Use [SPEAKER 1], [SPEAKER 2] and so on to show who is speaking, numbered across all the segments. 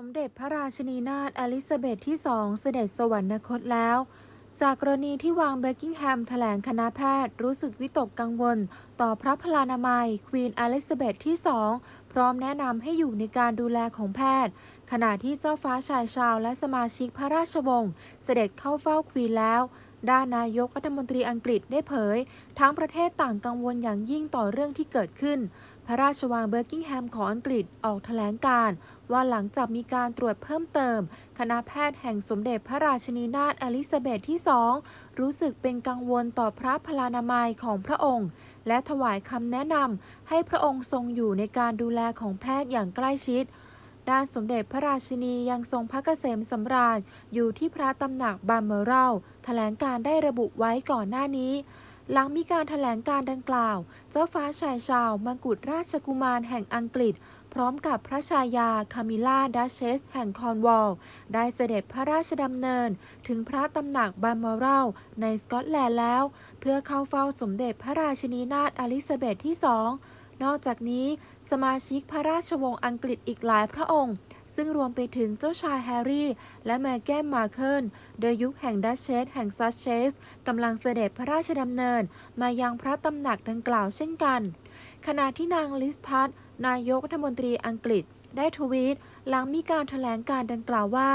[SPEAKER 1] สมเด็จพระราชินีนาถอลิซาเบธที่สองเสด็จสวรรคตแล้ว จากกรณีที่วังเบกกิงแฮมแถลงคณะแพทย์รู้สึกวิตกกังวล ต่อพระพลานามัย ควีนอลิซาเบธที่สองพร้อมแนะนำให้อยู่ในการดูแลของแพทย์ ขณะที่เจ้าฟ้าชายชาวและสมาชิกพระราชวงศ์เสด็จเข้าเฝ้าควีนแล้ว ด้านนายกรัฐมนตรีอังกฤษได้เผย ทั้งประเทศต่างกังวลอย่างยิ่งต่อเรื่องที่เกิดขึ้น พระราชวังเบอร์กิงแฮมของอังกฤษออกแถลงการ์ว่าหลังจากมีการตรวจเพิ่มเติม คณะแพทย์แห่งสมเด็จพระราชินีนาถอลิซาเบธที่สองรู้สึกเป็นกังวลต่อพระพลานามัยของพระองค์ และถวายคำแนะนำให้พระองค์ทรงอยู่ในการดูแลของแพทย์อย่างใกล้ชิด ด้านสมเด็จพระราชินียังทรงพระเกษมสำราญอยู่ที่พระตำหนักบาร์เมอรัลแถลงการได้ระบุไว้ก่อนหน้านี้ หลังมีการถแถลงการดังกล่าว เจ้าฟ้าชายชาวมกุฎราชกุมารแห่งอังกฤษ พร้อมกับพระชายาคามิล่าดัชเชสแห่งคอนวอลล์ได้เสด็จพระราชดำเนิน ถึงพระตำหนักบาร์เมอรัลในสกอตแลนด์แล้ว เพื่อเข้าเฝ้าสมเด็จพระราชินีนาถอลิซาเบธที่สอง นอกจากนี้สมาชิกพระราชวงศ์อังกฤษอีกหลายพระองค์ ซึ่งรวมไปถึงเจ้าชายแฮร์รี่ และแมแกนมาเคิลโดยยุคแห่งดัชเชสแห่งซัสเชสกำลังเสด็จพระราชดำเนิน มายังพระตำหนักดังกล่าวเช่นกัน ขณะที่นางลิสทัสนายกรัฐมนตรีอังกฤษ ได้ทวีตหลังมีการถแถลงการดังกล่าวว่า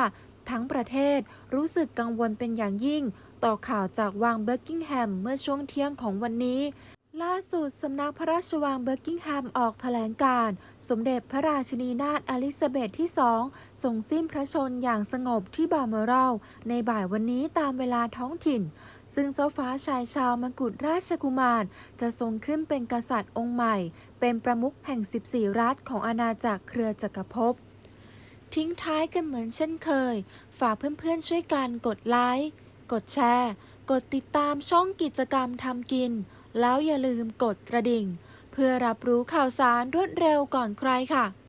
[SPEAKER 1] ทั้งประเทศรู้สึกกังวลเป็นอย่างยิ่ง ต่อข่าวจากวังเบิร์กิงแฮมเมื่อช่วงเที่ยงของวันนี้ ล่าสุด สำนักพระราชวังเบิร์กิงแฮมออกแถลงการ์สมเด็จพระราชินีนาถอลิซาเบธที่สองทรงสิ้นพระชนอย่างสงบที่บาร์เมอรัลในบ่ายวันนี้ตามเวลาท้องถิ่น ซึ่งเจ้าฟ้าชายชาวมกุฎราชกุมาร จะทรงขึ้นเป็นกษัตริย์องค์ใหม่ เป็นประมุขแห่ง 14 รัฐของอาณาจักรเครือจักรภพ ทิ้งท้ายกันเหมือนเช่นเคย ฝากเพื่อนๆช่วยกันกดไลค์ กดแชร์ กดติดตามช่องกิจกรรมทำกิน แล้วอย่าลืมกดกระดิ่ง เพื่อรับรู้ข่าวสารรวดเร็วก่อนใครค่ะ